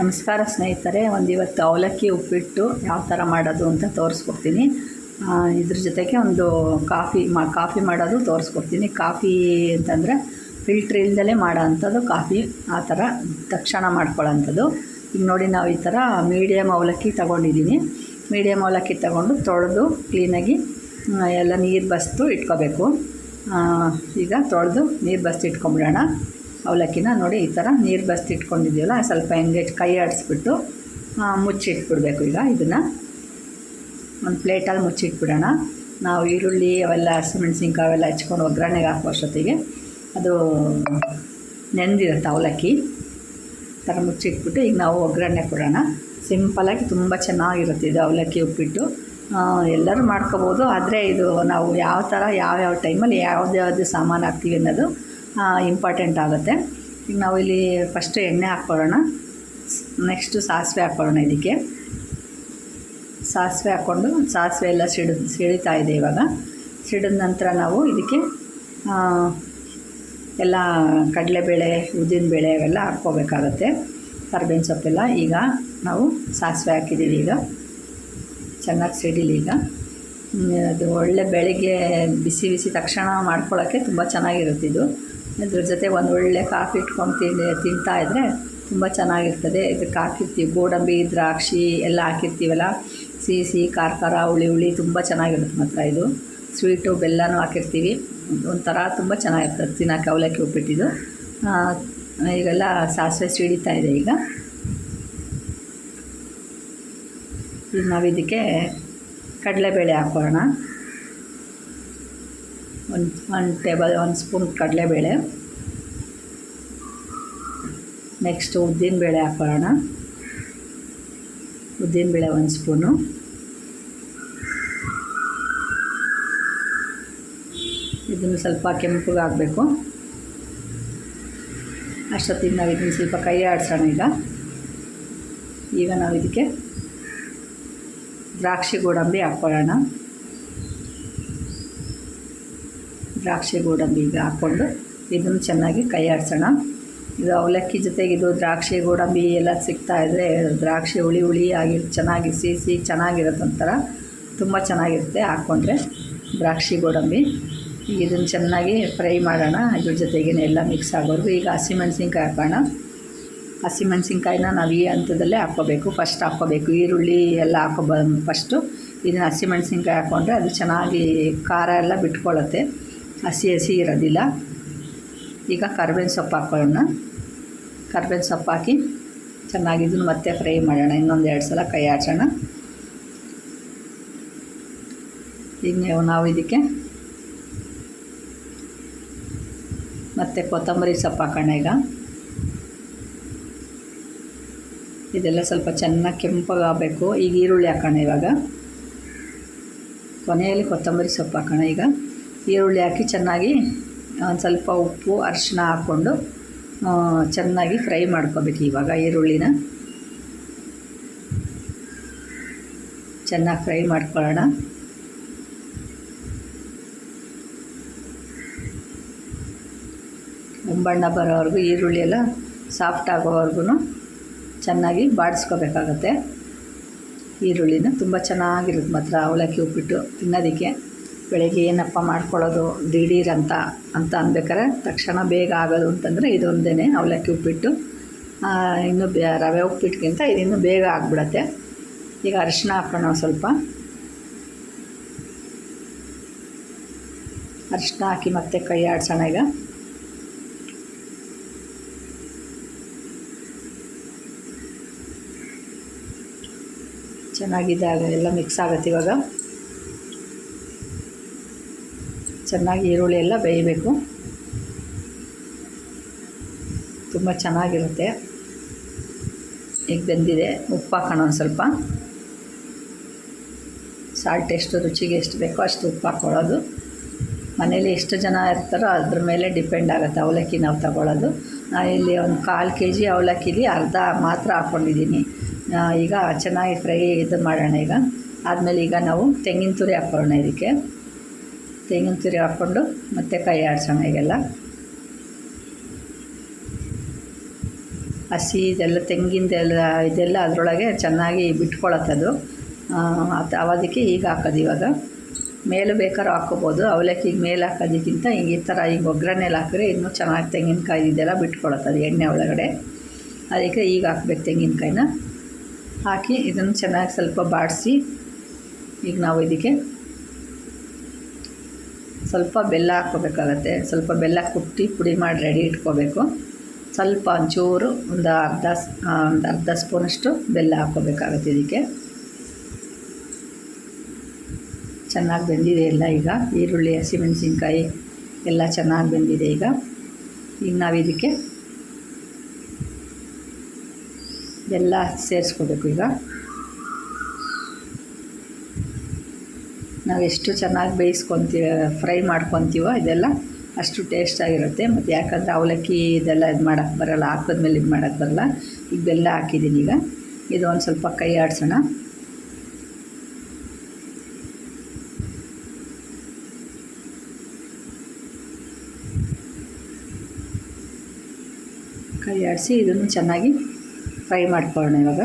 ನಮಸ್ಕಾರ ಸ್ನೇಹಿತರೆ ಒಂದು ಇವತ್ತು ಅವಲಕ್ಕಿ ಉಪ್ಪಿಟ್ಟು ಯಾವ ಥರ ಮಾಡೋದು ಅಂತ ತೋರಿಸ್ಕೊಡ್ತೀನಿ. ಇದ್ರ ಜೊತೆಗೆ ಒಂದು ಕಾಫಿ ಮಾ, ಕಾಫಿ ಮಾಡೋದು ತೋರಿಸ್ಕೊಡ್ತೀನಿ. ಕಾಫಿ ಅಂತಂದರೆ ಫಿಲ್ಟ್ರ್ ಇಲ್ದಲೇ ಮಾಡೋ ಅಂಥದ್ದು ಕಾಫಿ, ಆ ಥರ ತಕ್ಷಣ ಮಾಡ್ಕೊಳ್ಳೋಂಥದ್ದು. ಈಗ ನೋಡಿ ನಾವು ಈ ಥರ ಮೀಡಿಯಮ್ ಅವಲಕ್ಕಿ ತಗೊಂಡಿದ್ದೀನಿ ಮೀಡಿಯಮ್ ಅವಲಕ್ಕಿ ತಗೊಂಡು ತೊಳೆದು ಕ್ಲೀನಾಗಿ ಎಲ್ಲ ನೀರು ಬಸ್ತು ಇಟ್ಕೋಬೇಕು. ಈಗ ತೊಳೆದು ನೀರು ಬಸ್ತು ಇಟ್ಕೊಂಬಿಡೋಣ. ಅವಲಕ್ಕಿನ ನೋಡಿ ಈ ಥರ ನೀರು ಬಸ್ತಿಟ್ಕೊಂಡಿದ್ದೀವಲ್ಲ ಸ್ವಲ್ಪ ಹಿಂಗೆ ಕೈ ಆಡಿಸ್ಬಿಟ್ಟು ಮುಚ್ಚಿಟ್ಬಿಡ್ಬೇಕು ಈಗ ಇದನ್ನು. ಒಂದು ಪ್ಲೇಟಲ್ಲಿ ಮುಚ್ಚಿಟ್ಬಿಡೋಣ. ನಾವು ಈರುಳ್ಳಿ ಅವೆಲ್ಲ ಹಸಿಮೆಣ್ಸಿನ್ಕಾಯಿ ಅವೆಲ್ಲ ಹೆಚ್ಕೊಂಡು ಒಗ್ಗರಣೆಗೆ ಹಾಕುವಷ್ಟೊತ್ತಿಗೆ ಅದು ನೆಂದಿರುತ್ತೆ ಅವಲಕ್ಕಿ. ಥರ ಮುಚ್ಚಿಟ್ಬಿಟ್ಟು ಈಗ ನಾವು ಒಗ್ಗರಣೆ ಕೊಡೋಣ. ಸಿಂಪಲಾಗಿ ತುಂಬ ಚೆನ್ನಾಗಿರುತ್ತೆ ಇದು ಅವಲಕ್ಕಿ ಉಪ್ಪಿಟ್ಟು. ಎಲ್ಲರೂ ಮಾಡ್ಕೋಬೋದು, ಆದರೆ ಇದು ನಾವು ಯಾವ ಥರ, ಯಾವ್ಯಾವ ಟೈಮಲ್ಲಿ ಯಾವ್ದು ಯಾವುದು ಸಾಮಾನು ಹಾಕ್ತೀವಿ ಅನ್ನೋದು ಇಂಪಾರ್ಟೆಂಟ್ ಆಗುತ್ತೆ. ಈಗ ನಾವು ಇಲ್ಲಿ ಫಸ್ಟು ಎಣ್ಣೆ ಹಾಕ್ಕೊಳ್ಳೋಣ. ನೆಕ್ಸ್ಟು ಸಾಸಿವೆ ಹಾಕ್ಕೊಳ್ಳೋಣ ಇದಕ್ಕೆ. ಸಾಸಿವೆ ಹಾಕ್ಕೊಂಡು ಸಾಸಿವೆ ಎಲ್ಲ ಸಿಡಿದು ಸಿಡಿತಾ ಇದೆ ಇವಾಗ. ಸಿಡಿದ ನಂತರ ನಾವು ಇದಕ್ಕೆ ಎಲ್ಲ ಕಡಲೆಬೇಳೆ ಉದ್ದಿನಬೇಳೆ ಅವೆಲ್ಲ ಹಾಕ್ಕೋಬೇಕಾಗತ್ತೆ. ಕರ್ಬೇವಿನ ಸೊಪ್ಪೆಲ್ಲ ಈಗ ನಾವು ಸಾಸಿವೆ ಹಾಕಿದ್ದೀವಿ ಈಗ. ಚೆನ್ನಾಗಿ ಸಿಡಿಲಿ ಈಗ. ಅದು ಒಳ್ಳೆ ಬೆಳಿಗ್ಗೆ ಬಿಸಿ ಬಿಸಿ ತಕ್ಷಣ ಮಾಡ್ಕೊಳ್ಳೋಕ್ಕೆ ತುಂಬ ಚೆನ್ನಾಗಿರುತ್ತೆ ಇದು. ಇದ್ರ ಜೊತೆ ಒಂದು ಒಳ್ಳೆ ಕಾಫಿ ಇಟ್ಕೊಂಡು ತಿಂದು ತಿಂತಾ ಇದ್ದರೆ ತುಂಬ ಚೆನ್ನಾಗಿರ್ತದೆ. ಇದಕ್ಕೆ ಹಾಕಿರ್ತೀವಿ ಗೋಡಂಬಿ, ದ್ರಾಕ್ಷಿ ಎಲ್ಲ ಹಾಕಿರ್ತೀವಲ್ಲ, ಸಿಹಿ ಸಿಹಿ, ಖಾರ ಖಾರ, ಹುಳಿ ಹುಳಿ ತುಂಬ ಚೆನ್ನಾಗಿರುತ್ತೆ ಮಾತ್ರ ಇದು. ಸ್ವೀಟು ಬೆಲ್ಲನೂ ಹಾಕಿರ್ತೀವಿ. ಒಂಥರ ತುಂಬ ಚೆನ್ನಾಗಿರ್ತದೆ ತಿನ್ನೋಕೆ ಅವಲಕ್ಕಿ ಉಪ್ಪಿಟ್ಟಿದ್ದು. ಈಗೆಲ್ಲ ಸಾಸಿವೆ ಸಿಡಿತಾ ಇದೆ ಈಗ. ಈಗ ನಾವು ಇದಕ್ಕೆ ಕಡಲೆಬೇಳೆ ಹಾಕೋಣ. ಒಂದು ಒಂದು ಟೇಬಲ್ ಒಂದು ಸ್ಪೂನ್ ಕಡಲೆಬೇಳೆ. ನೆಕ್ಸ್ಟು ಉದ್ದಿನಬೇಳೆ ಹಾಕೊಳ್ಳೋಣ ಉದ್ದಿನಬೇಳೆ ಒಂದು ಸ್ಪೂನು ಇದನ್ನು ಸ್ವಲ್ಪ ಕೆಂಪಗೆ ಹಾಕಬೇಕು. ಅಷ್ಟೊತ್ತಿಗೆ ನಾವು ಇದನ್ನು ಸ್ವಲ್ಪ ಕೈ ಆಡಿಸೋಣ ಈಗ. ಈಗ ನಾವು ಇದಕ್ಕೆ ದ್ರಾಕ್ಷಿ ಗೋಡಂಬಿ ಹಾಕ್ಕೊಳ್ಳೋಣ ದ್ರಾಕ್ಷಿ ಗೋಡಂಬಿ ಈಗ ಹಾಕ್ಕೊಂಡು ಇದನ್ನು ಚೆನ್ನಾಗಿ ಕೈ ಆಡಿಸೋಣ ಇದು ಅವಲಕ್ಕಿ ಜೊತೆಗೆ ಇದು ದ್ರಾಕ್ಷಿ ಗೋಡಂಬಿ ಎಲ್ಲ ಸಿಗ್ತಾ ಇದ್ದರೆ ದ್ರಾಕ್ಷಿ ಹುಳಿ ಹುಳಿ ಆಗಿ ಚೆನ್ನಾಗಿ ಸಿಹಿ ಸಿಹಿ ಚೆನ್ನಾಗಿರುತ್ತೆ ಒಂಥರ ತುಂಬ ಚೆನ್ನಾಗಿರುತ್ತೆ. ಹಾಕ್ಕೊಂಡ್ರೆ ದ್ರಾಕ್ಷಿ ಗೋಡಂಬಿ. ಈಗ ಇದನ್ನು ಚೆನ್ನಾಗಿ ಫ್ರೈ ಮಾಡೋಣ. ಇದ್ರ ಜೊತೆಗೆ ಎಲ್ಲ ಮಿಕ್ಸ್ ಆಗೋರ್ಗು ಈಗ ಹಸಿಮೆಣ್ಸಿನ್ಕಾಯಿ ಹಾಕೋಣ. ಹಸಿಮೆಣ್ಸಿನ್ಕಾಯಿನ ನಾವು ಈ ಹಂತದಲ್ಲೇ ಹಾಕ್ಕೋಬೇಕು. ಫಸ್ಟ್ ಹಾಕ್ಕೋಬೇಕು. ಈರುಳ್ಳಿ ಎಲ್ಲ ಹಾಕೋ ಫಸ್ಟು ಇದನ್ನು ಹಸಿಮೆಣ್ಸಿನ್ಕಾಯಿ ಹಾಕ್ಕೊಂಡ್ರೆ ಅದು ಚೆನ್ನಾಗಿ ಖಾರ ಎಲ್ಲ ಬಿಟ್ಕೊಳ್ಳುತ್ತೆ. ಹಸಿ ಹಸಿ ಇರೋದಿಲ್ಲ. ಈಗ ಕರ್ಬೇವಿನ ಸೊಪ್ಪು ಹಾಕ್ಕೊಳ್ಳೋಣ ಕರ್ಬೇವಿನ ಸೊಪ್ಪು ಹಾಕಿ ಚೆನ್ನಾಗಿ ಇದನ್ನು ಮತ್ತೆ ಫ್ರೈ ಮಾಡೋಣ. ಇನ್ನೊಂದು ಎರಡು ಸಲ ಕೈ ಹಾಚೋಣ ಈಗ ನೀವು ನಾವು ಇದಕ್ಕೆ ಮತ್ತು ಕೊತ್ತಂಬರಿ ಸೊಪ್ಪು ಹಾಕೋಣ ಈಗ. ಇದೆಲ್ಲ ಸ್ವಲ್ಪ ಚೆನ್ನಾಗಿ ಕೆಂಪಾಗಬೇಕು. ಈಗ ಈರುಳ್ಳಿ ಹಾಕೋಣ ಇವಾಗ. ಕೊನೆಯಲ್ಲಿ ಕೊತ್ತಂಬರಿ ಸೊಪ್ಪು ಹಾಕೋಣ ಈಗ. ಈರುಳ್ಳಿ ಹಾಕಿ ಚೆನ್ನಾಗಿ ಒಂದು ಸ್ವಲ್ಪ ಉಪ್ಪು ಅರಿಶಿನ ಹಾಕ್ಕೊಂಡು ಚೆನ್ನಾಗಿ ಫ್ರೈ ಮಾಡ್ಕೋಬೇಕು ಇವಾಗ ಈರುಳ್ಳಿನ. ಚೆನ್ನಾಗಿ ಫ್ರೈ ಮಾಡ್ಕೊಳ್ಳೋಣ. ಒಂಬಣ್ಣ ಬರೋವರೆಗೂ ಈರುಳ್ಳಿ ಎಲ್ಲ ಸಾಫ್ಟ್ ಆಗೋವರೆಗೂ ಚೆನ್ನಾಗಿ ಬಾಡಿಸ್ಕೋಬೇಕಾಗತ್ತೆ. ಈರುಳ್ಳಿನ ತುಂಬ ಚೆನ್ನಾಗಿರುತ್ತೆ ಮಾತ್ರ, ಅವಲಕ್ಕಿ ಉಪ್ಪಿಟ್ಟು ತಿನ್ನೋದಕ್ಕೆ. ಬೆಳಗ್ಗೆ ಏನಪ್ಪ ಮಾಡ್ಕೊಳ್ಳೋದು, ದಿಢೀರ್ ಅಂತ ಅನ್ಬೇಕಾರೆ ತಕ್ಷಣ ಬೇಗ ಆಗೋದು ಅಂತಂದರೆ ಇದೊಂದೇ ಅವಲಕ್ಕಿ ಉಪ್ಪಿಟ್ಟು. ಇನ್ನು ಬೇ, ರವೆ ಉಪ್ಪಿಟ್ಟಿಗಿಂತ ಇದಿನ್ನೂ ಬೇಗ ಆಗಿಬಿಡತ್ತೆ. ಈಗ ಅರಿಶಿನ ಹಾಕೋಣ ಸ್ವಲ್ಪ. ಅರಿಶಿನ ಹಾಕಿ ಮತ್ತೆ ಕೈ ಆಡಿಸೋಣ ಈಗ. ಚೆನ್ನಾಗಿದೆ ಎಲ್ಲ ಮಿಕ್ಸ್ ಆಗುತ್ತೆ ಇವಾಗ. ಚೆನ್ನಾಗಿ ಈರುಳ್ಳಿ ಎಲ್ಲ ಬೇಯಬೇಕು. ತುಂಬ ಚೆನ್ನಾಗಿರುತ್ತೆ. ಈಗ ಬೆಂದಿದೆ. ಉಪ್ಪು ಹಾಕೋಣ ಒಂದು ಸ್ವಲ್ಪ. ಸಾಲ್ಟ್ ಎಷ್ಟು, ರುಚಿಗೆ ಎಷ್ಟು ಬೇಕೋ ಅಷ್ಟು ಉಪ್ಪು ಹಾಕ್ಕೊಳ್ಳೋದು ಮನೇಲಿ ಎಷ್ಟು ಜನ ಇರ್ತಾರೋ ಅದ್ರ ಮೇಲೆ ಡಿಪೆಂಡ್ ಆಗುತ್ತೆ. ಅವಲಕ್ಕಿ ನಾವು ತಗೊಳ್ಳೋದು. ಇಲ್ಲಿ ಒಂದು ಕಾಲು ಕೆ ಜಿ ಅವಲಕ್ಕಿಲಿ ಅರ್ಧ ಮಾತ್ರ ಹಾಕ್ಕೊಂಡಿದ್ದೀನಿ ಈಗ ಚೆನ್ನಾಗಿ ಫ್ರೈ ಇದು ಮಾಡೋಣ ಈಗ. ಆದಮೇಲೆ ಈಗ ನಾವು ತೆಂಗಿನ ತುರಿ ಹಾಕ್ಕೊಳ್ಳೋಣ ಇದಕ್ಕೆ. ತೆಂಗಿನ ತುರಿ ಹಾಕ್ಕೊಂಡು ಮತ್ತೆ ಕೈ ಆಡಿಸೋಣ ಈಗೆಲ್ಲ ಹಸಿ ಇದೆಲ್ಲ ತೆಂಗಿನದೆಲ್ಲ ಇದೆಲ್ಲ ಅದರೊಳಗೆ ಚೆನ್ನಾಗಿ ಬಿಟ್ಕೊಳತ್ತದು ಅದು. ಅವಧಿಗೆ ಈಗ ಹಾಕೋದು ಇವಾಗ. ಮೇಲೆ ಬೇಕಾದ್ರೂ ಹಾಕ್ಕೋಬೋದು. ಅವಲಕ್ಕಿಗೆ ಮೇಲೆ ಹಾಕೋದಕ್ಕಿಂತ ಹಿಂಗೆ ಈ ಥರ ಈಗ ಒಗ್ಗರಣೆಲಿ ಹಾಕಿದ್ರೆ ಇನ್ನೂ ಚೆನ್ನಾಗಿ ತೆಂಗಿನಕಾಯಿ ಇದೆಲ್ಲ ಬಿಟ್ಕೊಳತ್ತದು ಎಣ್ಣೆ ಒಳಗಡೆ. ಅದಕ್ಕೆ ಈಗ ಹಾಕ್ಬೇಕು ತೆಂಗಿನಕಾಯಿನ. ಹಾಕಿ ಇದನ್ನು ಚೆನ್ನಾಗಿ ಸ್ವಲ್ಪ ಬಾಡಿಸಿ ಈಗ ನಾವು ಇದಕ್ಕೆ ಸ್ವಲ್ಪ ಬೆಲ್ಲ ಹಾಕ್ಕೋಬೇಕಾಗತ್ತೆ. ಸ್ವಲ್ಪ ಬೆಲ್ಲ ಕುಟ್ಟಿ ಪುಡಿ ಮಾಡಿ ರೆಡಿ ಇಟ್ಕೋಬೇಕು. ಸ್ವಲ್ಪ ಒಂಚೂರು ಒಂದು ಅರ್ಧ ಒಂದು ಅರ್ಧ ಸ್ಪೂನಷ್ಟು ಬೆಲ್ಲ ಹಾಕ್ಕೋಬೇಕಾಗತ್ತೆ ಇದಕ್ಕೆ. ಚೆನ್ನಾಗಿ ಬೆಂದಿದೆ ಎಲ್ಲ ಈಗ. ಈರುಳ್ಳಿ, ಹಸಿಮೆಣಸಿನ್ಕಾಯಿ ಎಲ್ಲ ಚೆನ್ನಾಗಿ ಬೆಂದಿದೆ ಈಗ. ಈಗ ನಾವು ಇದಕ್ಕೆ ಬೆಲ್ಲ ಸೇರಿಸ್ಕೋಬೇಕು ಈಗ. ನಾವು ಎಷ್ಟು ಚೆನ್ನಾಗಿ ಬೇಯಿಸ್ಕೊತೀವಿ, ಫ್ರೈ ಮಾಡ್ಕೊತೀವೋ ಇದೆಲ್ಲ ಅಷ್ಟು ಟೇಸ್ಟಾಗಿರುತ್ತೆ ಮತ್ತು ಯಾಕಂದರೆ ಅವಲಕ್ಕಿ ಇದೆಲ್ಲ ಇದು ಮಾಡೋಕ್ಕೆ ಬರಲ್ಲ ಹಾಕಿದ್ಮೇಲೆ ಇದು ಮಾಡೋಕ್ಕೆ ಬರಲ್ಲ. ಈಗ ಬೆಲ್ಲ ಹಾಕಿದ್ದೀನಿ ಈಗ. ಇದು ಒಂದು ಸ್ವಲ್ಪ ಕೈ ಆಡಿಸೋಣ. ಕೈ ಆಡಿಸಿ ಇದನ್ನು ಚೆನ್ನಾಗಿ ಫ್ರೈ ಮಾಡ್ಕೊಳ್ಳೋಣ ಇವಾಗ.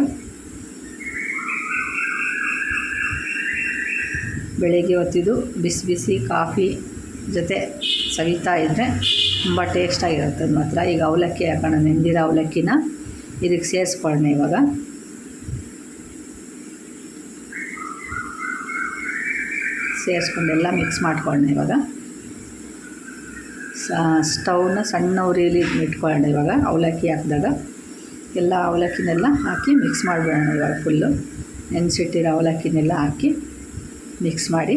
ಬೆಳಗ್ಗೆ ಹೊತ್ತಿದ್ದು ಬಿಸಿ ಬಿಸಿ ಕಾಫಿ ಜೊತೆ ಸವಿತಾ ಇದ್ದರೆ ತುಂಬ ಟೇಸ್ಟಾಗಿರುತ್ತೆ ಅದು ಮಾತ್ರ. ಈಗ ಅವಲಕ್ಕಿ ಹಾಕೋಣ, ನೆಂದಿರೋ ಅವಲಕ್ಕಿನ. ಇದಕ್ಕೆ ಸೇರಿಸ್ಕೊಳ್ಳೋಣ ಇವಾಗ. ಸೇರಿಸ್ಕೊಂಡೆಲ್ಲ ಮಿಕ್ಸ್ ಮಾಡ್ಕೊಳ್ಳೋಣ ಇವಾಗ. ಸ್ಟವ್ನ ಸಣ್ಣ ಉರಿಯಲ್ಲಿ ಇಟ್ಕೊಳ್ಳೋಣ ಇವಾಗ. ಅವಲಕ್ಕಿ ಹಾಕಿದಾಗ ಎಲ್ಲ ಅವಲಕ್ಕಿನೆಲ್ಲ ಹಾಕಿ ಮಿಕ್ಸ್ ಮಾಡಿಬಿಡೋಣ ಇವಾಗ ಫುಲ್ಲು ನೆನೆಸಿಟ್ಟಿರೋ ಅವಲಕ್ಕಿನೆಲ್ಲ ಹಾಕಿ. ಮಿಕ್ಸ್ ಮಾಡಿ.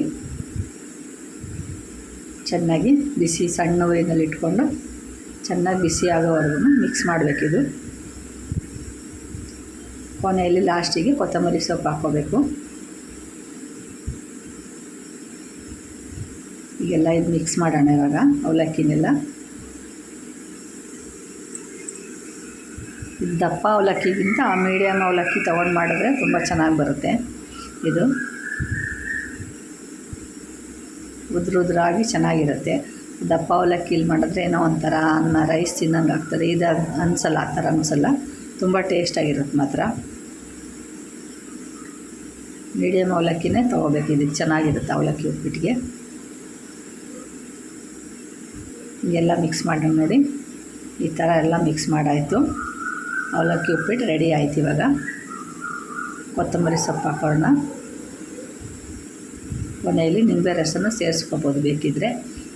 ಚೆನ್ನಾಗಿ ಬಿಸಿ ಸಣ್ಣ ಊರಿನಲ್ಲಿ ಇಟ್ಕೊಂಡು ಚೆನ್ನಾಗಿ ಬಿಸಿ ಆಗೋವರೆಗೂ ಮಿಕ್ಸ್ ಮಾಡಬೇಕಿದು ಕೊನೆಯಲ್ಲಿ ಲಾಸ್ಟಿಗೆ ಕೊತ್ತಂಬರಿ ಸೊಪ್ಪು ಹಾಕ್ಕೋಬೇಕು. ಈಗೆಲ್ಲ ಇದು ಮಿಕ್ಸ್ ಮಾಡೋಣ ಇವಾಗ, ಅವಲಕ್ಕಿನೆಲ್ಲ. ದಪ್ಪ ಅವಲಕ್ಕಿಗಿಂತ ಮೀಡಿಯಮ್ ಅವಲಕ್ಕಿ ತೊಗೊಂಡು ಮಾಡಿದ್ರೆ ತುಂಬ ಚೆನ್ನಾಗಿ ಬರುತ್ತೆ ಇದು. ಉದ್ರ ಉದ್ರಾಗಿ ಚೆನ್ನಾಗಿರುತ್ತೆ. ದಪ್ಪ ಅವಲಕ್ಕಿಲಿ ಮಾಡಿದ್ರೆ ಏನೋ ಒಂಥರ ಅನ್ನ ರೈಸ್ ತಿನ್ನಂಗೆ ಆಗ್ತದೆ. ಇದು ಅನ್ಸಲ್ಲ, ಆ ಥರ ಅನ್ಸಲ್ಲ. ತುಂಬ ಟೇಸ್ಟಾಗಿರುತ್ತೆ ಮಾತ್ರ. ಮೀಡಿಯಮ್ ಅವಲಕ್ಕಿನೇ ತೊಗೋಬೇಕು. ಇದಕ್ಕೆ ಚೆನ್ನಾಗಿರುತ್ತೆ ಅವಲಕ್ಕಿ ಉಪ್ಪಿಟ್ಟಿಗೆ. ಎಲ್ಲ ಮಿಕ್ಸ್ ಮಾಡಿ ನೋಡಿ. ಈ ಥರ ಎಲ್ಲ ಮಿಕ್ಸ್ ಮಾಡಾಯಿತು. ಅವಲಕ್ಕಿ ಉಪ್ಪಿಟ್ಟು ರೆಡಿ ಆಯ್ತು ಇವಾಗ. ಕೊತ್ತಂಬರಿ ಸೊಪ್ಪು ಹಾಕೋಣ. ಕೊನೆಯಲ್ಲಿ ನಿಂಬೆ ರಸನ ಸೇರಿಸ್ಕೋಬೋದು. ಬೇಕಿದ್ದರೆ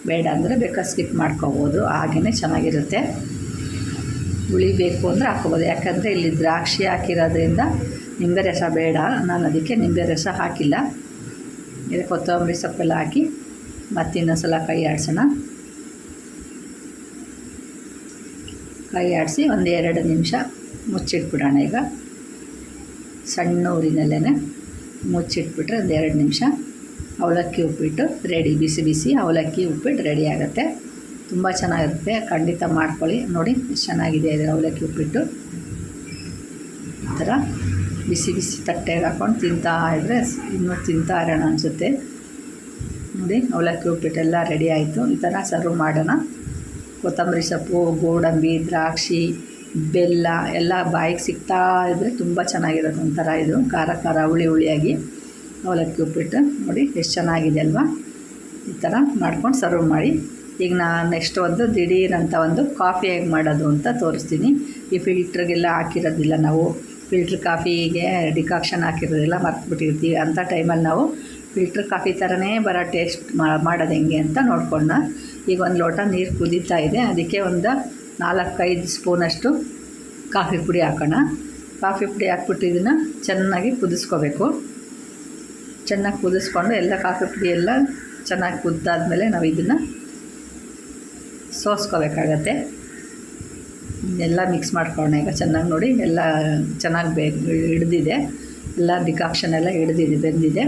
ಬೇಡ ಅಂದರೆ ಬೇಕಾದ್ರೆ ಸ್ಕಿಪ್ ಮಾಡ್ಕೋಬೋದು. ಹಾಗೆಯೇ ಚೆನ್ನಾಗಿರುತ್ತೆ. ಹುಳಿ ಬೇಕು ಅಂದರೆ ಹಾಕ್ಕೋಬೋದು. ಯಾಕಂದರೆ ಇಲ್ಲಿ ದ್ರಾಕ್ಷಿ ಹಾಕಿರೋದ್ರಿಂದ ನಿಂಬೆ ರಸ ಬೇಡ. ನಾನು ಅದಕ್ಕೆ ನಿಂಬೆ ರಸ ಹಾಕಿಲ್ಲ. ಇದು ಕೊತ್ತಂಬರಿ ಸೊಪ್ಪೆಲ್ಲ ಹಾಕಿ ಮತ್ತೆ ಇನ್ನೊಂದು ಸಲ ಕೈ ಆಡಿಸೋಣ. ಕೈ ಆಡಿಸಿ ಒಂದು ಎರಡು ನಿಮಿಷ ಮುಚ್ಚಿಟ್ಬಿಡೋಣ ಈಗ. ಸಣ್ಣ ಊರಿನಲ್ಲೇ ಮುಚ್ಚಿಟ್ಬಿಟ್ರೆ ಒಂದು ಎರಡು ನಿಮಿಷ. ಅವಲಕ್ಕಿ ಉಪ್ಪಿಟ್ಟು ರೆಡಿ, ಬಿಸಿ ಬಿಸಿ ಅವಲಕ್ಕಿ ಉಪ್ಪಿಟ್ಟು ರೆಡಿ ಆಗುತ್ತೆ. ತುಂಬ ಚೆನ್ನಾಗಿರುತ್ತೆ, ಖಂಡಿತ ಮಾಡ್ಕೊಳ್ಳಿ. ನೋಡಿ ಚೆನ್ನಾಗಿದೆ ಇದೆ ಅವಲಕ್ಕಿ ಉಪ್ಪಿಟ್ಟು. ಈ ಥರ ಬಿಸಿ ಬಿಸಿ ತಟ್ಟೆಗೆ ಹಾಕ್ಕೊಂಡು ತಿಂತಾ ಇದ್ದರೆ ಇನ್ನೂ ತಿಂತಾ ಇರೋಣ ಅನಿಸುತ್ತೆ. ನೋಡಿ, ಅವಲಕ್ಕಿ ಉಪ್ಪಿಟ್ಟೆಲ್ಲ ರೆಡಿ ಆಯಿತು. ಈ ಥರ ಸರ್ವ್ ಮಾಡೋಣ. ಕೊತ್ತಂಬರಿ ಸೊಪ್ಪು, ಗೋಡಂಬಿ, ದ್ರಾಕ್ಷಿ, ಬೆಲ್ಲ ಎಲ್ಲ ಬಾಯಿಗೆ ಸಿಗ್ತಾ ಇದ್ದರೆ ತುಂಬ ಚೆನ್ನಾಗಿರುತ್ತೆ ಒಂಥರ ಇದು. ಖಾರ ಖಾರ, ಹುಳಿ ಹುಳಿಯಾಗಿ. ಅವಲಕ್ಕಿ ಉಪ್ಪಿಟ್ಟು ನೋಡಿ ಎಷ್ಟು ಚೆನ್ನಾಗಿದೆ ಅಲ್ವಾ? ಈ ಥರ ಮಾಡ್ಕೊಂಡು ಸರ್ವ್ ಮಾಡಿ. ಈಗ ನಾನು ನೆಕ್ಸ್ಟ್ ಒಂದು ದಿಢೀರಂಥ ಅಂತ ಒಂದು ಕಾಫಿ ಹೇಗೆ ಮಾಡೋದು ಅಂತ ತೋರಿಸ್ತೀನಿ. ಈ ಫಿಲ್ಟ್ರಿಗೆಲ್ಲ ಹಾಕಿರೋದಿಲ್ಲ ನಾವು. ಫಿಲ್ಟ್ರ್ ಕಾಫಿಗೆ ಡಿಕಾಕ್ಷನ್ ಹಾಕಿರೋದಿಲ್ಲ ಮರ್ತ್ಬಿಟ್ಟಿರ್ತೀವಿ. ಅಂಥ ಟೈಮಲ್ಲಿ ನಾವು ಫಿಲ್ಟ್ರ್ ಕಾಫಿ ಥರನೇ ಬರೋ ಟೇಸ್ಟ್ ಮಾಡೋದು ಹೆಂಗೆ ಅಂತ ನೋಡ್ಕೊಂಡ. ಈಗ ಒಂದು ಲೋಟ ನೀರು ಕುದೀತಾ ಇದೆ. ಅದಕ್ಕೆ ಒಂದು ನಾಲ್ಕೈದು ಸ್ಪೂನಷ್ಟು ಕಾಫಿ ಪುಡಿ ಹಾಕೋಣ. ಕಾಫಿ ಪುಡಿ ಹಾಕ್ಬಿಟ್ಟು ಇದನ್ನು ಚೆನ್ನಾಗಿ ಕುದಿಸ್ಕೋಬೇಕು. ಚೆನ್ನಾಗಿ ಕುದಿಸ್ಕೊಂಡು ಎಲ್ಲ ಕಾಫಿ ಪುಡಿ ಎಲ್ಲ ಚೆನ್ನಾಗಿ ಕುದ್ದಾದಮೇಲೆ ನಾವು ಇದನ್ನು ಸೋಸ್ಕೋಬೇಕಾಗತ್ತೆ. ಎಲ್ಲ ಮಿಕ್ಸ್ ಮಾಡ್ಕೊಳ್ಳೋಣ ಈಗ ಚೆನ್ನಾಗಿ ನೋಡಿ. ಎಲ್ಲ ಚೆನ್ನಾಗಿ ಬೇ ಹಿಡ್ದಿದೆ. ಎಲ್ಲ ಡಿಕಾಕ್ಷನ್ ಎಲ್ಲ ಹಿಡ್ದಿದೆ, ಬೆಂದಿದೆ.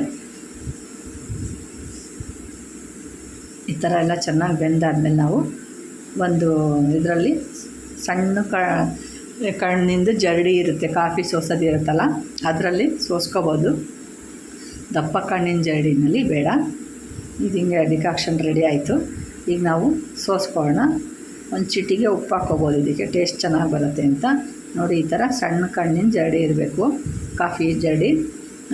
ಈ ಥರ ಎಲ್ಲ ಚೆನ್ನಾಗಿ ಬೆಂದಾದ್ಮೇಲೆ ನಾವು ಒಂದು ಇದರಲ್ಲಿ ಸಣ್ಣ ಕ ಕಣ್ಣಿಂದ ಜರಡಿ ಇರುತ್ತೆ, ಕಾಫಿ ಸೋಸೋದು ಇರುತ್ತಲ್ಲ ಅದರಲ್ಲಿ ಸೋಸ್ಕೋಬೋದು. ದಪ್ಪ ಕಣ್ಣಿನ ಜರಡಿನಲ್ಲಿ ಬೇಡ. ಇದು ಹಿಂಗೆ ಡಿಕಾಕ್ಷನ್ ರೆಡಿ ಆಯಿತು. ಈಗ ನಾವು ಸೋಸ್ಕೊಳ್ಳೋಣ. ಒಂದು ಚಿಟಿಗೆ ಉಪ್ಪು ಹಾಕ್ಕೋಬೋದು. ಇದಕ್ಕೆ ಟೇಸ್ಟ್ ಚೆನ್ನಾಗಿ ಬರುತ್ತೆ ಅಂತ. ನೋಡಿ, ಈ ಥರ ಸಣ್ಣ ಕಣ್ಣಿನ ಜರಡಿ ಇರಬೇಕು. ಕಾಫಿ ಜರಡಿ.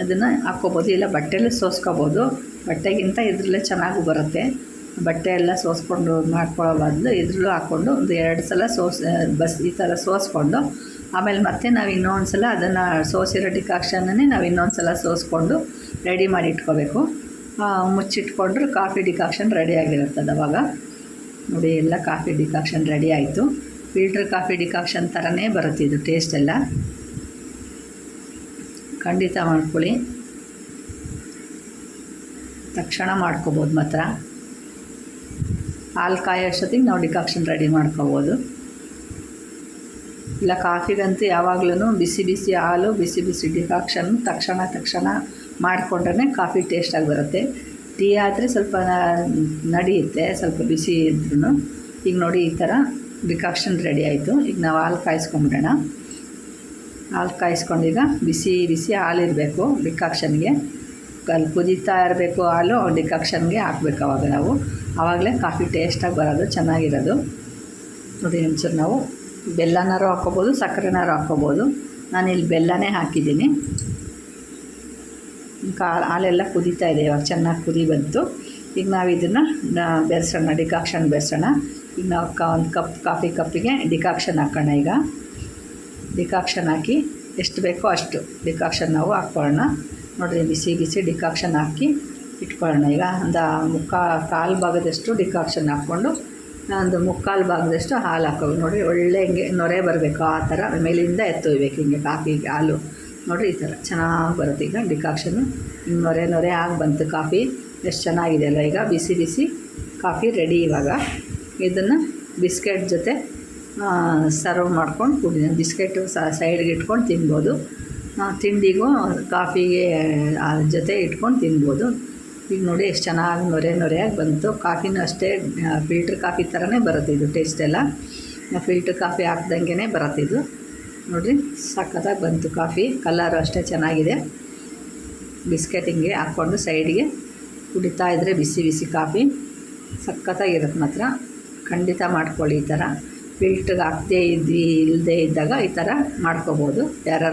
ಅದನ್ನು ಹಾಕ್ಕೋಬೋದು. ಇಲ್ಲ ಬಟ್ಟೆಲ್ಲೂ ಸೋಸ್ಕೋಬೋದು. ಬಟ್ಟೆಗಿಂತ ಇದರಲ್ಲೇ ಚೆನ್ನಾಗೂ ಬರುತ್ತೆ. ಬಟ್ಟೆ ಎಲ್ಲ ಸೋಸ್ಕೊಂಡು ಮಾಡ್ಕೊಳ್ಳೋ ಬದಲು ಇದ್ರಲ್ಲೂ ಹಾಕ್ಕೊಂಡು ಒಂದು ಎರಡು ಸಲ ಸೋಸ್, ಬಸ್, ಈ ಥರ ಸೋಸ್ಕೊಂಡು, ಆಮೇಲೆ ಮತ್ತೆ ನಾವು ಇನ್ನೊಂದು ಸಲ ಅದನ್ನು ಸೋಸಿರೋ ಡಿಕಾಕ್ಷನ್ನೇ ನಾವು ಇನ್ನೊಂದು ಸಲ ಸೋಸ್ಕೊಂಡು ರೆಡಿ ಮಾಡಿ ಇಟ್ಕೋಬೇಕು. ಮುಚ್ಚಿಟ್ಕೊಂಡ್ರೆ ಕಾಫಿ ಡಿಕಾಕ್ಷನ್ ರೆಡಿ ಆಗಿರುತ್ತದೆ ಅವಾಗ. ನೋಡಿ, ಎಲ್ಲ ಕಾಫಿ ಡಿಕಾಕ್ಷನ್ ರೆಡಿ ಆಯಿತು. ಫಿಲ್ಟರ್ ಕಾಫಿ ಡಿಕಾಕ್ಷನ್ ಥರನೇ ಬರುತ್ತೆ ಇದು ಟೇಸ್ಟ್ ಎಲ್ಲ. ಖಂಡಿತ ಮಾಡ್ಕೊಳ್ಳಿ. ತಕ್ಷಣ ಮಾಡ್ಕೋಬೋದು ಮಾತ್ರ. ಹಾಲು ಕಾಯೋಷ್ಟೊತ್ತಿಗೆ ನಾವು ಡಿಕಾಕ್ಷನ್ ರೆಡಿ ಮಾಡ್ಕೋಬೋದು. ಇಲ್ಲ, ಕಾಫಿಗಂತೂ ಯಾವಾಗ್ಲೂ ಬಿಸಿ ಬಿಸಿ ಹಾಲು, ಬಿಸಿ ಬಿಸಿ ಡಿಕಾಕ್ಷನ್, ತಕ್ಷಣ ತಕ್ಷಣ ಮಾಡಿಕೊಂಡ್ರೆ ಕಾಫಿ ಟೇಸ್ಟಾಗಿ ಬರುತ್ತೆ. ಟೀ ಆದರೆ ಸ್ವಲ್ಪ ನಡೆಯುತ್ತೆ ಸ್ವಲ್ಪ ಬಿಸಿ ಇದ್ರೂ ಈಗ ನೋಡಿ ಈ ಥರ ಡಿಕಾಕ್ಷನ್ ರೆಡಿ ಆಯಿತು. ಈಗ ನಾವು ಹಾಲು ಕಾಯಿಸ್ಕೊಂಬಿಡೋಣ. ಹಾಲು ಕಾಯಿಸ್ಕೊಂಡೀಗ ಬಿಸಿ ಬಿಸಿ ಹಾಲಿರಬೇಕು ಡಿಕಾಕ್ಷನ್ಗೆ ಅಲ್ಲಿ ಕುದೀತಾ ಇರಬೇಕು ಹಾಲು ಡಿಕಾಕ್ಷನ್ಗೆ ಹಾಕ್ಬೇಕು ಅವಾಗ ನಾವು. ಆವಾಗಲೇ ಕಾಫಿ ಟೇಸ್ಟಾಗಿ ಬರೋದು, ಚೆನ್ನಾಗಿರೋದು. ನೋಡಿ ಒಂಚೂರು ನಾವು ಬೆಲ್ಲನಾರು ಹಾಕ್ಕೋಬೋದು, ಸಕ್ಕರೆನಾರು ಹಾಕ್ಕೋಬೋದು. ನಾನಿಲ್ಲಿ ಬೆಲ್ಲನೇ ಹಾಕಿದ್ದೀನಿ. ಕಾ ಹಾಲೆಲ್ಲ ಕುದೀತಾ ಇದೆ, ಇವಾಗ ಚೆನ್ನಾಗಿ ಕುದಿ ಬಂತು. ಈಗ ನಾವು ಇದನ್ನು ಬೆರೆಸೋಣ, ಡಿಕಾಕ್ಷನ್ ಬೆರೆಸೋಣ. ಈಗ ನಾವು ಕಾ, ಒಂದು ಕಪ್ ಕಾಫಿ ಕಪ್ಪಿಗೆ ಡಿಕಾಕ್ಷನ್ ಹಾಕೋಣ ಈಗ. ಡಿಕಾಕ್ಷನ್ ಹಾಕಿ ಎಷ್ಟು ಬೇಕೋ ಅಷ್ಟು ಡಿಕಾಕ್ಷನ್ ನಾವು ಹಾಕ್ಕೊಳ್ಳೋಣ. ನೋಡಿರಿ, ಬಿಸಿ ಬಿಸಿ ಡಿಕಾಕ್ಷನ್ ಹಾಕಿ ಇಟ್ಕೊಳ್ಳೋಣ. ಈಗ ಒಂದು ಮುಕ್ಕಾ, ಕಾಲು ಭಾಗದಷ್ಟು ಡಿಕಾಕ್ಷನ್ ಹಾಕ್ಕೊಂಡು, ಒಂದು ಮುಕ್ಕಾಲು ಭಾಗದಷ್ಟು ಹಾಲು ಹಾಕೋಬೇಕು ನೋಡಿ ಒಳ್ಳೆ ಹಿಂಗೆ ನೊರೆ ಬರಬೇಕು ಆ ಥರ ಮೇಲಿಂದ ಎತ್ತೊಯ್ಬೇಕು ಹಿಂಗೆ ಕಾಫಿಗೆ ಹಾಲು. ನೋಡಿರಿ ಈ ಥರ ಚೆನ್ನಾಗಿ ಬರುತ್ತೆ ಈಗ ಡಿಕಾಕ್ಷನು. ಹಿಂಗೆ ನೊರೆ ನೊರೆ ಆಗಿ ಬಂತು ಕಾಫಿ. ಎಷ್ಟು ಚೆನ್ನಾಗಿದೆ ಅಲ್ಲ ಈಗ? ಬಿಸಿ ಬಿಸಿ ಕಾಫಿ ರೆಡಿ ಇವಾಗ. ಇದನ್ನು ಬಿಸ್ಕೆಟ್ ಜೊತೆ ಸರ್ವ್ ಮಾಡ್ಕೊಂಡು ಕುಡಿ ಬಿಸ್ಕೆಟು ಸೈಡ್ಗೆ ಇಟ್ಕೊಂಡು ತಿನ್ಬೋದು. ತಿಂಡಿಗೂ ಕಾಫಿಗೆ ಜೊತೆ ಇಟ್ಕೊಂಡು ತಿನ್ಬೋದು. ಈಗ ನೋಡಿ ಎಷ್ಟು ಚೆನ್ನಾಗಿ ನೊರೆ ನೊರೆಯಾಗಿ ಬಂತು. ಕಾಫಿನೂ ಅಷ್ಟೇ ಫಿಲ್ಟ್ರ್ ಕಾಫಿ ಥರನೇ ಬರುತ್ತೆ ಇದು ಟೇಸ್ಟೆಲ್ಲ ಫಿಲ್ಟ್ರ್ ಕಾಫಿ ಹಾಕ್ದಂಗೆ ಬರುತ್ತೆ ಇದು. ನೋಡಿರಿ ಸಖತ್ತಾಗಿ ಬಂತು ಕಾಫಿ. ಕಲರು ಅಷ್ಟೇ ಚೆನ್ನಾಗಿದೆ. ಬಿಸ್ಕೆಟ್ ಹಿಂಗೆ ಹಾಕ್ಕೊಂಡು ಸೈಡಿಗೆ ಕುಡಿತಾ ಇದ್ದರೆ ಬಿಸಿ ಬಿಸಿ ಕಾಫಿ. ಸಖತ್ತಾಗಿರುತ್ತೆ ಮಾತ್ರ. ಖಂಡಿತ ಮಾಡ್ಕೊಳ್ಳಿ ಈ ಥರ. ಫಿಲ್ಟ್ರಿಗೆ ಹಾಕದೇ ಇದ್ವಿ ಇಲ್ಲದೇ ಇದ್ದಾಗ ಈ ಥರ ಮಾಡ್ಕೋಬೋದು. ಯಾರು